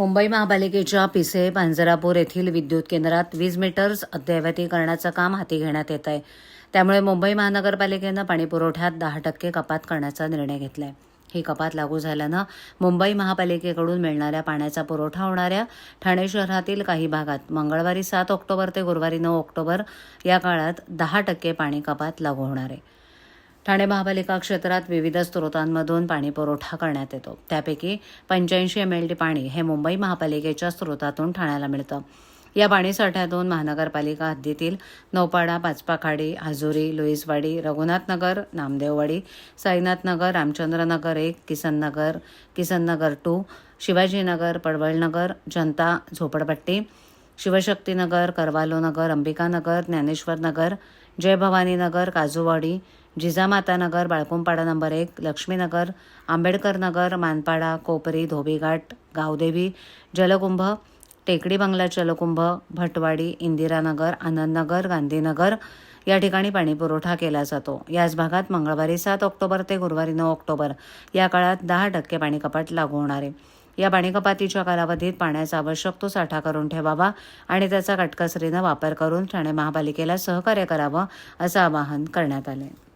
मुंबई महापालिकेच्या पिसे पांजरापूर येथील विद्युत केंद्रात वीज मीटर्स अद्ययावतीकरणाचं काम हाती घेण्यात येत आहे. त्यामुळे मुंबई महानगरपालिकेनं पाणीपुरवठ्यात दहा टक्के कपात करण्याचा निर्णय घेतला आहे ही कपात लागू झाल्यानं मुंबई महापालिकेकडून मिळणाऱ्या पाण्याचा पुरवठा होणाऱ्या ठाणे शहरातील काही भागात मंगळवारी सात ऑक्टोबर ते गुरुवारी नऊ ऑक्टोबर या काळात दहा टक्के पाणी कपात लागू होणार आहे. ठाणे महापालिका क्षेत्रात विविध स्रोतांमधून पाणी पुरवठा करण्यात येतो. त्यापैकी पंच्याऐंशी एम एल डी पाणी हे मुंबई महापालिकेच्या स्रोतातून ठाण्याला मिळतं. या पाणीसाठ्यातून महानगरपालिका हद्दीतील नौपाडा पाचपाखाडी हाजुरी लुईसवाडी रघुनाथनगर नामदेववाडी साईनाथनगर रामचंद्रनगर एक किसननगर किसननगर टू शिवाजीनगर पडवळनगर जनता झोपडपट्टी शिवशक्तीनगर करवालोनगर अंबिकानगर ज्ञानेश्वरनगर जय भवानीनगर काजूवाडी जिजामातानगर बाळकुंपाडा नंबर एक लक्ष्मीनगर आंबेडकर नगर मानपाडा कोपरी धोबीघाट गावदेवी जलकुंभ टेकडी बंगला जलकुंभ भटवाडी इंदिरानगर आनंदनगर गांधीनगर या ठिकाणी पाणीपुरवठा केला जातो. याच भागात मंगळवारी सात ऑक्टोबर ते गुरुवारी नऊ ऑक्टोबर या काळात दहा टक्के पाणी कपात लागू होणार आहे. या पाणी कपातीच्या कालावधीत पाण्याचा आवश्यक तो साठा करून ठेवावा आणि त्याचा काटकसरीनं वापर करून ठाणे महापालिकेला सहकार्य करावं असं आवाहन करण्यात आलं आहे